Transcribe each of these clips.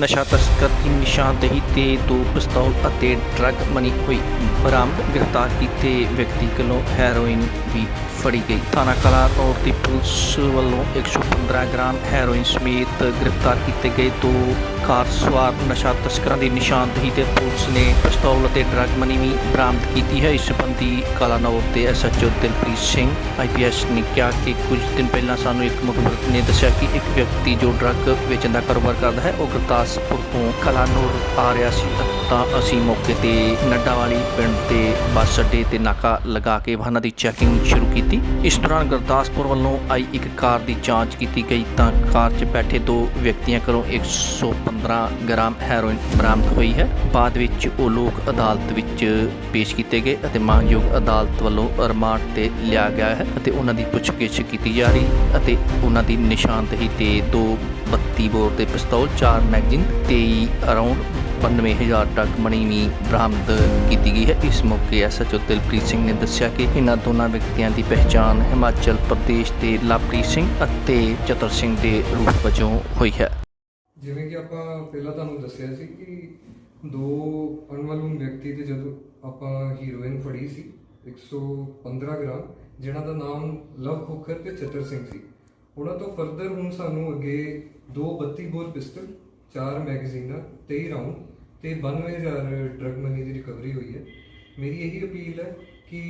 ਨਸ਼ਾ ਤਸਕਰ ਦੀ ਨਿਸ਼ਾਨਦੇਹੀ ਤੇ ਦੋ ਪਿਸਤੌਲ ਅਤੇ ਡਰੱਗ ਮਨੀ ਹੋਈ ਬਰਾਮਦ ਗ੍ਰਿਫਤਾਰ ਕੀਤੇ ਵਿਅਕਤੀ ਕੋਲੋਂ ਹੈਰੋਇਨ ਵੀ ਫੜੀ ਗਈ। ਥਾਣਾ ਕਲਾ ਰੋਡ ਦੀ ਪੁਲਿਸ ਵੱਲੋਂ 115 ਗ੍ਰਾਮ ਹੈਰੋਇਨ ਸਮੇਤ ਗ੍ਰਿਫਤਾਰ ਕੀਤੇ ਗਏ ਦੋ ਕਾਰ ਸਵਾਰ ਨਸ਼ਾ ਤਸਕਰਾਂ ਦੀ ਨਿਸ਼ਾਨਦੇਹੀ ਤੇ ਪੁਲਿਸ ਨੇ ਪਿਸਤੌਲ ਅਤੇ ਡਰੱਗ ਮਨੀ ਵੀ ਬਰਾਮਦ ਕੀਤੀ ਹੈ। ਇਸ ਸੰਬੰਧੀ ਕਾਲਾ ਨੌਰ ਦੇ ਐਸਐਚਓ ਦਿਲਪ੍ਰੀਤ ਸਿੰਘ ਆਈਪੀਐਸ ਨੇ ਕਿਹਾ ਕਿ ਕੁਝ ਦਿਨ ਪਹਿਲਾਂ ਸਾਨੂੰ ਇੱਕ ਮੁਖਬਰ ਨੇ ਦੱਸਿਆ ਕਿ ਇੱਕ ਵਿਅਕਤੀ ਜੋ ਡਰੱਗ ਵੇਚਣ ਦਾ ਕਾਰੋਬਾਰ ਕਰਦਾ ਹੈ, ਉਹ ਗੁਰਦਾਸਪੁਰ ਤੋਂ ਕਲਾਨੌਰ ਆ ਰਿਹਾ ਸੀ। ਤਾਂ ਅਸੀਂ ਮੌਕੇ ਤੇ ਨੱਡਾ ਵਾਲੀ ਪਿੰਡ ਤੇ ਬੱਸ ਅੱਡੇ ਤੇ ਨਾਕਾ ਲਗਾ ਕੇ ਵਾਹਨਾਂ ਦੀ ਚੈਕਿੰਗ ਸ਼ੁਰੂ ਕੀਤੀ। ਇਸ ਦੌਰਾਨ ਗੁਰਦਾਸਪੁਰ ਵੱਲੋਂ ਆਈ ਇੱਕ ਕਾਰ ਦੀ ਜਾਂਚ ਕੀਤੀ ਗਈ ਤਾਂ ਕਾਰ 'ਚ ਬੈਠੇ ਦੋ ਵਿਅਕਤੀਆਂ ਕੋਲੋਂ 115 ਗ੍ਰਾਮ ਹੈਰੋਇਨ ਬਰਾਮਦ ਹੋਈ ਹੈ। ਬਾਅਦ ਵਿੱਚ ਉਹ ਲੋਕ ਅਦਾਲਤ ਵਿੱਚ ਪੇਸ਼ ਕੀਤੇ ਗਏ ਅਤੇ ਮਾਨਯੋਗ ਅਦਾਲਤ ਵੱਲੋਂ ਰਿਮਾਂਡ ਤੇ ਲਿਆ ਗਿਆ ਹੈ ਅਤੇ ਉਹਨਾਂ ਦੀ ਪੁੱਛਗਿੱਛ ਕੀਤੀ ਜਾ ਰਹੀ ਅਤੇ ਉਹਨਾਂ ਦੀ ਨਿਸ਼ਾਨਦੇਹੀ ਤੇ ਦੋ 32 ਬੋਰ ਦੇ ਪਿਸਤੌਲ 4 ਮੈਗਜ਼ੀਨ 23 ਅਰਾਊਂਡ 92000 ਤੱਕ ਮਣੀ ਵੀ ਬਰਾਮਦ ਕੀਤੀ ਗਈ ਹੈ। ਇਸ ਮੌਕੇ ਐਸਐਚਓ ਦਿਲਪ੍ਰੀਤ ਸਿੰਘ ਨੇ ਦੱਸਿਆ ਕਿ ਇਹਨਾਂ ਦੋਨਾਂ ਵਿਅਕਤੀਆਂ ਦੀ ਪਹਿਚਾਣ ਹਿਮਾਚਲ ਪ੍ਰਦੇਸ਼ ਦੇ ਲਵਪ੍ਰੀਤ ਸਿੰਘ ਅਤੇ ਚਤਰ ਸਿੰਘ ਦੇ ਰੂਪ ਵਜੋਂ ਹੋਈ ਹੈ। ਜਿਵੇਂ ਕਿ ਆਪਾਂ ਪਹਿਲਾਂ ਤੁਹਾਨੂੰ ਦੱਸਿਆ ਸੀ ਕਿ ਦੋ ਅਨਵਲੂਮ ਵਿਅਕਤੀ ਤੇ ਜਦੋਂ ਆਪਾਂ ਹੀਰੋਇਨ ਫੜੀ ਸੀ 115 ਗ੍ਰਾਮ ਜਿਨ੍ਹਾਂ ਦਾ ਨਾਮ ਲਵ ਖੋਖਰ ਤੇ ਚਤਰ ਸਿੰਘ ਸੀ। ਉਹਨਾਂ ਤੋਂ ਫਰਦਰ ਹੁਣ ਸਾਨੂੰ ਅੱਗੇ ਦੋ 32 ਬੋਰ ਪਿਸਟਲ ਚਾਰ ਮੈਗਜ਼ੀਨਾਂ 23 ਰਾਉਂਡ ਤੇ 92000 ਡਰਗ ਮਨੀ ਦੀ ਰਿਕਵਰੀ ਹੋਈ ਹੈ। ਮੇਰੀ ਇਹੀ ਅਪੀਲ ਹੈ ਕਿ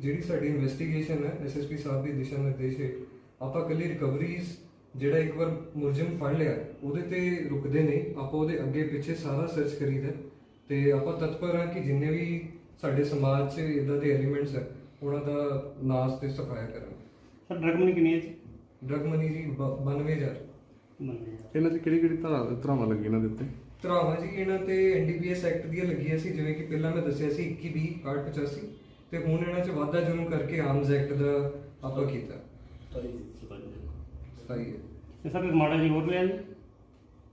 ਜਿਹੜੀ ਸਾਡੀ ਇਨਵੈਸਟੀਗੇਸ਼ਨ ਹੈ ਐਸਐਸਪੀ ਸਾਹਿਬ ਦੇ ਦਿਸ਼ਾ ਨਿਰਦੇਸ਼ ਹੇਠ ਆਪਾਂ ਕੱਲੀ ਰਿਕਵਰੀਜ਼ ਜਿਹੜਾ ਇੱਕ ਵਾਰ ਮੁਲਜ਼ਮ ਫੜ ਲਿਆ ਉਹਦੇ ਤੇ ਰੁਕਦੇ ਨਹੀਂ ਆਪਾਂ ਉਹਦੇ ਅੱਗੇ ਪਿੱਛੇ ਸਾਰਾ ਸਰਚ ਕਰੀਦਾ ਤੇ ਆਪਾਂ ਤਤਪਰ ਹਾਂ ਕਿ ਜਿੰਨੇ ਵੀ ਸਾਡੇ ਸਮਾਜ 'ਚ ਇਦਾਂ ਦੇ ਐਲੀਮੈਂਟਸ ਹੈ ਉਹਨਾਂ ਦਾ ਨਾਸ ਤੇ ਸਫਾਇਆ ਕਰਾਂ ਸਰ ਡਰਗ ਮਨੀ ਕਿੰਨੀ ਹੈ ਜੀ? ਡਰਗ ਮਨੀ ਜੀ 92000 ਮੰਨੇ ਇਹਨਾਂ 'ਚ ਕਿਹੜੀ ਕਿਹੜੀ ਧਾਰਾ ਧਰਾਵਾਂ ਲੱਗੀਆਂ ਇਹਨਾਂ ਦੇ ਉੱਤੇ? ਧਰਾਵਾਂ ਜੀ ਇਹਨਾਂ ਤੇ ਐਨਡੀਪੀਐਸ ਐਕਟ ਦੀਆਂ ਲੱਗੀਆਂ ਸੀ ਜਿਵੇਂ ਕਿ ਪਹਿਲਾਂ ਮੈਂ ਦੱਸਿਆ ਸੀ 21 20 885 ਤੇ ਹੁਣ ਇਹਨਾਂ 'ਚ ਵਾਧਾ ਜੁਰਮ ਕਰਕੇ ਆਰਮਸ ਐਕਟ ਦਾ ਆਪਾਂ ਕੀਤਾ। ਸਹੀ ਹੈ। ਤੇ ਸਰ ਰਿਮਾਂਡ ਜੀ ਹੋਰ ਲਿਆ ਜੀ?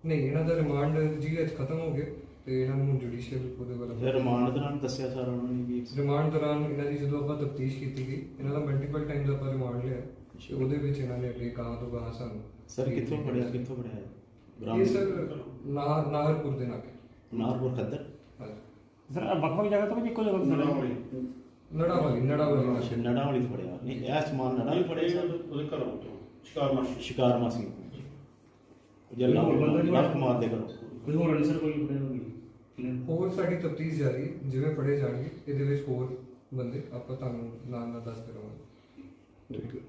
ਨਹੀਂ ਇਹਨਾਂ ਦਾ ਰਿਮਾਂਡ ਜੀ ਅੱਜ ਖਤਮ ਹੋ ਗਿਆ ਤੇ ਇਹਨਾਂ ਨੂੰ ਜੁਡੀਸ਼ੀਅਲ ਉਹਦੇ ਫਿਰ ਵੱਲ ਰਿਮਾਂਡ ਦੌਰਾਨ ਦੱਸਿਆ ਸਾਰਾ ਉਹਨਾਂ ਨੇ ਵੀ ਰਿਮਾਂਡ ਦੌਰਾਨ ਇਹਨਾਂ ਦੀ ਜਦੋਂ ਆਪਾਂ ਤਫਤੀਸ਼ ਕੀਤੀ ਗਈ ਇਹਨਾਂ ਦਾ ਮਲਟੀਪਲ ਟਾਈਮਸ ਆਪਾਂ ਰਿਮਾਂਡ ਲਿਆ। ਤੇ ਉਹਦੇ ਵਿੱਚ ਇਹਨਾਂ ਨੇ ਅੱਗੇ ਗਾਂ ਤੋਂ ਗਾਂ ਸਾਨੂੰ ਸਰ ਕਿੱਥੋਂ ਪੜਿਆ ਕਿੱਥੋਂ ਪੜਿਆ ਹੈ ਇਹ ਸਰ ਨਾਹ- ਨਾਹਰਪੁਰ ਦੇ ਨਾਕੇ ਨਾਰਪੁਰ ਖੱਦਰ? ਹਾਂਜੀ। ਸਰ ਵੱਖ ਵੱਖ ਜਗ੍ਹਾ ਤੋਂ ਵੀ ਇੱਕੋ ਜਗ੍ਹਾ ਤੋਂ ਨੜਾ ਵਾਲੀ ਨੜਾ ਵਾਲੀ ਅੱਛਾ ਨੜਾ ਵਾਲੀ ਤੋਂ ਪੜਿਆ ਨਹੀਂ ਇਹ ਸਮਾਨ ਨੜਾ ਵੀ ਪੜਿਆ ਉਹਦੇ ਘਰੋਂ ਤੋਂ ਸ਼ਿਕਾਰ ਮਾਸਟਰ ਸ਼ਿਕਾਰ ਮਾਸੀ ਜੱਲਾ ਹੋਰ ਬੰਦਾ ਨਹੀਂ ਲੱਖ ਮਾਰ ਦੇ ਕਰੋ ਕੋਈ ਹੋਰ ਨਹੀਂ ਸਰ ਕੋਈ ਬੜੇ ਹੋਗੀ ਹੋਰ ਸਾਡੀ ਤਫਤੀਸ਼ ਜਾਰੀ ਹੈ। ਜਿਵੇਂ ਫੜੇ ਜਾਣਗੇ ਇਹਦੇ ਵਿੱਚ ਹੋਰ ਬੰਦੇ ਆਪਾਂ ਤੁਹਾਨੂੰ ਨਾਲ ਨਾਲ ਦੱਸਦੇ ਰਹਾਂਗੇ ਠੀਕ ਹੈ।